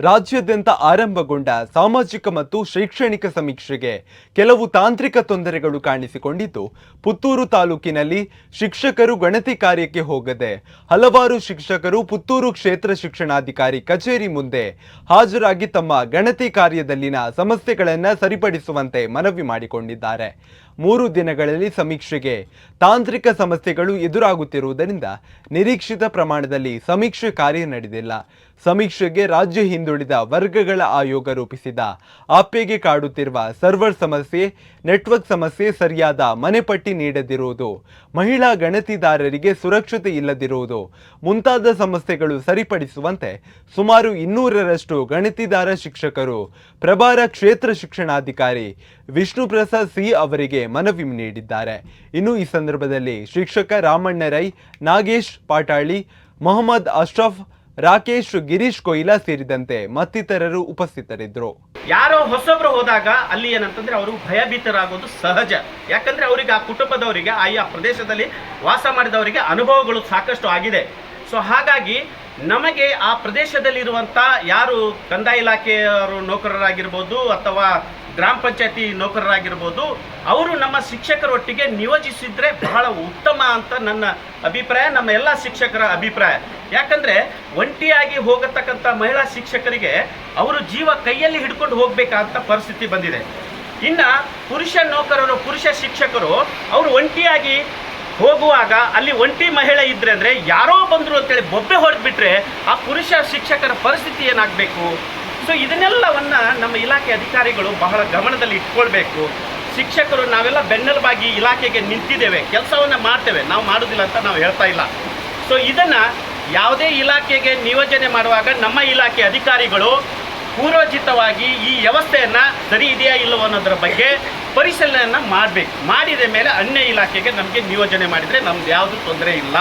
ರಾಜ್ಯಾದ್ಯಂತ ಆರಂಭಗೊಂಡ ಸಾಮಾಜಿಕ ಮತ್ತು ಶೈಕ್ಷಣಿಕ ಸಮೀಕ್ಷೆಗೆ ಕೆಲವು ತಾಂತ್ರಿಕ ತೊಂದರೆಗಳು ಕಾಣಿಸಿಕೊಂಡಿದ್ದು, ಪುತ್ತೂರು ತಾಲೂಕಿನಲ್ಲಿ ಶಿಕ್ಷಕರು ಗಣತಿ ಕಾರ್ಯಕ್ಕೆ ಹೋಗದೆ, ಹಲವಾರು ಶಿಕ್ಷಕರು ಪುತ್ತೂರು ಕ್ಷೇತ್ರ ಶಿಕ್ಷಣಾಧಿಕಾರಿ ಕಚೇರಿ ಮುಂದೆ ಹಾಜರಾಗಿ ತಮ್ಮ ಗಣತಿ ಕಾರ್ಯದಲ್ಲಿನ ಸಮಸ್ಯೆಗಳನ್ನು ಸರಿಪಡಿಸುವಂತೆ ಮನವಿ ಮಾಡಿಕೊಂಡಿದ್ದಾರೆ. ಮೂರು ದಿನಗಳಲ್ಲಿ ಸಮೀಕ್ಷೆಗೆ ತಾಂತ್ರಿಕ ಸಮಸ್ಯೆಗಳು ಎದುರಾಗುತ್ತಿರುವುದರಿಂದ ನಿರೀಕ್ಷಿತ ಪ್ರಮಾಣದಲ್ಲಿ ಸಮೀಕ್ಷೆ ಕಾರ್ಯ ನಡೆದಿಲ್ಲ. ಸಮೀಕ್ಷೆಗೆ ರಾಜ್ಯ ಹಿಂದುಳಿದ ವರ್ಗಗಳ ಆಯೋಗ ರೂಪಿಸಿದ ಆಪೆಗೆ ಕಾಡುತ್ತಿರುವ ಸರ್ವರ್ ಸಮಸ್ಯೆ, ನೆಟ್ವರ್ಕ್ ಸಮಸ್ಯೆ ಸರಿಯಾದ ಮನೆಪಟ್ಟಿ ನೀಡದಿರುವುದು, ಮಹಿಳಾ ಗಣತಿದಾರರಿಗೆ ಸುರಕ್ಷತೆ ಇಲ್ಲದಿರುವುದು ಮುಂತಾದ ಸಮಸ್ಯೆಗಳು ಸರಿಪಡಿಸುವಂತೆ ಸುಮಾರು ಇನ್ನೂರರಷ್ಟು ಗಣತಿದಾರ ಶಿಕ್ಷಕರು, ಪ್ರಭಾರ ಕ್ಷೇತ್ರ ಶಿಕ್ಷಣಾಧಿಕಾರಿ ವಿಷ್ಣು ಪ್ರಸಾದ್ ಸಿ ಅವರಿಗೆ ಮನವಿ ನೀಡಿದ್ದಾರೆ. ಇನ್ನು ಈ ಸಂದರ್ಭದಲ್ಲಿ ಶಿಕ್ಷಕ ರಾಮಣ್ಣ ರೈ, ನಾಗೇಶ್ ಪಾಟಾಳಿ, ಮೊಹಮ್ಮದ್ ಅಶ್ರಫ್ ರಾಕೇಶ್, ಗಿರೀಶ್, ಕೊಯ್ಲಾ ಸೇರಿದಂತೆ ಮತ್ತಿತರರು ಉಪಸ್ಥಿತರಿದ್ದರು. ಯಾರೋ ಹೊಸಬ್ರು ಹೋದಾಗ ಅಲ್ಲಿ ಏನಂತಂದ್ರೆ ಅವರು ಭಯಭೀತರಾಗೋದು ಸಹಜ. ಯಾಕಂದ್ರೆ ಅವರಿಗೆ ಆ ಕುಟುಂಬದವರಿಗೆ ಆಯಾ ಪ್ರದೇಶದಲ್ಲಿ ವಾಸ ಮಾಡಿದವರಿಗೆ ಅನುಭವಗಳು ಸಾಕಷ್ಟು ಆಗಿದೆ. ಸೊ ಹಾಗಾಗಿ ನಮಗೆ ಆ ಪ್ರದೇಶದಲ್ಲಿರುವಂಥ ಯಾರು ಕಂದಾಯ ಇಲಾಖೆಯವರು, ನೌಕರರಾಗಿರ್ಬೋದು ಅಥವಾ ಗ್ರಾಮ ಪಂಚಾಯತಿ ನೌಕರರಾಗಿರ್ಬೋದು, ಅವರು ನಮ್ಮ ಶಿಕ್ಷಕರೊಟ್ಟಿಗೆ ನಿಯೋಜಿಸಿದ್ರೆ ಬಹಳ ಉತ್ತಮ ಅಂತ ನನ್ನ ಅಭಿಪ್ರಾಯ, ನಮ್ಮ ಎಲ್ಲ ಶಿಕ್ಷಕರ ಅಭಿಪ್ರಾಯ. ಯಾಕಂದ್ರೆ, ಒಂಟಿಯಾಗಿ ಹೋಗತಕ್ಕಂಥ ಮಹಿಳಾ ಶಿಕ್ಷಕರಿಗೆ ಅವರು ಜೀವ ಕೈಯಲ್ಲಿ ಹಿಡ್ಕೊಂಡು ಹೋಗ್ಬೇಕಂತ ಪರಿಸ್ಥಿತಿ ಬಂದಿದೆ. ಇನ್ನ ಪುರುಷ ನೌಕರರು, ಪುರುಷ ಶಿಕ್ಷಕರು, ಅವರು ಒಂಟಿಯಾಗಿ ಹೋಗುವಾಗ ಅಲ್ಲಿ ಒಂಟಿ ಮಹಿಳೆ ಇದ್ರೆ ಅಂದ್ರೆ ಯಾರೋ ಬಂದರು ಅಂತೇಳಿ ಬೊಬ್ಬೆ ಹೊಡೆದ್ಬಿಟ್ರೆ ಆ ಪುರುಷ ಶಿಕ್ಷಕರ ಪರಿಸ್ಥಿತಿ ಏನಾಗಬೇಕು? ಸೊ ಇದನ್ನೆಲ್ಲವನ್ನ ನಮ್ಮ ಇಲಾಖೆ ಅಧಿಕಾರಿಗಳು ಬಹಳ ಗಮನದಲ್ಲಿ ಇಟ್ಕೊಳ್ಬೇಕು. ಶಿಕ್ಷಕರು ನಾವೆಲ್ಲ ಬೆನ್ನೆಲುಬಾಗಿ ಇಲಾಖೆಗೆ ನಿಂತಿದ್ದೇವೆ. ಕೆಲಸವನ್ನ ಮಾಡ್ತೇವೆ. ನಾವು ಮಾಡೋದಿಲ್ಲ ಅಂತ ನಾವು ಹೇಳ್ತಾ ಇಲ್ಲ. ಸೊ ಇದನ್ನ ಯಾವುದೇ ಇಲಾಖೆಗೆ ನಿಯೋಜನೆ ಮಾಡುವಾಗ ನಮ್ಮ ಇಲಾಖೆ ಅಧಿಕಾರಿಗಳು ಪೂರ್ವಜಿತವಾಗಿ ಈ ವ್ಯವಸ್ಥೆಯನ್ನ ಸರಿ ಇದೆಯಾ ಇಲ್ಲವೋ ಅನ್ನೋದರ ಬಗ್ಗೆ ಪರಿಶೀಲನೆಯನ್ನು ಮಾಡಬೇಕು. ಮಾಡಿದ ಮೇಲೆ ಅನ್ಯ ಇಲಾಖೆಗೆ ನಮಗೆ ನಿಯೋಜನೆ ಮಾಡಿದರೆ ನಮ್ದು ಯಾವುದು ತೊಂದರೆ ಇಲ್ಲ.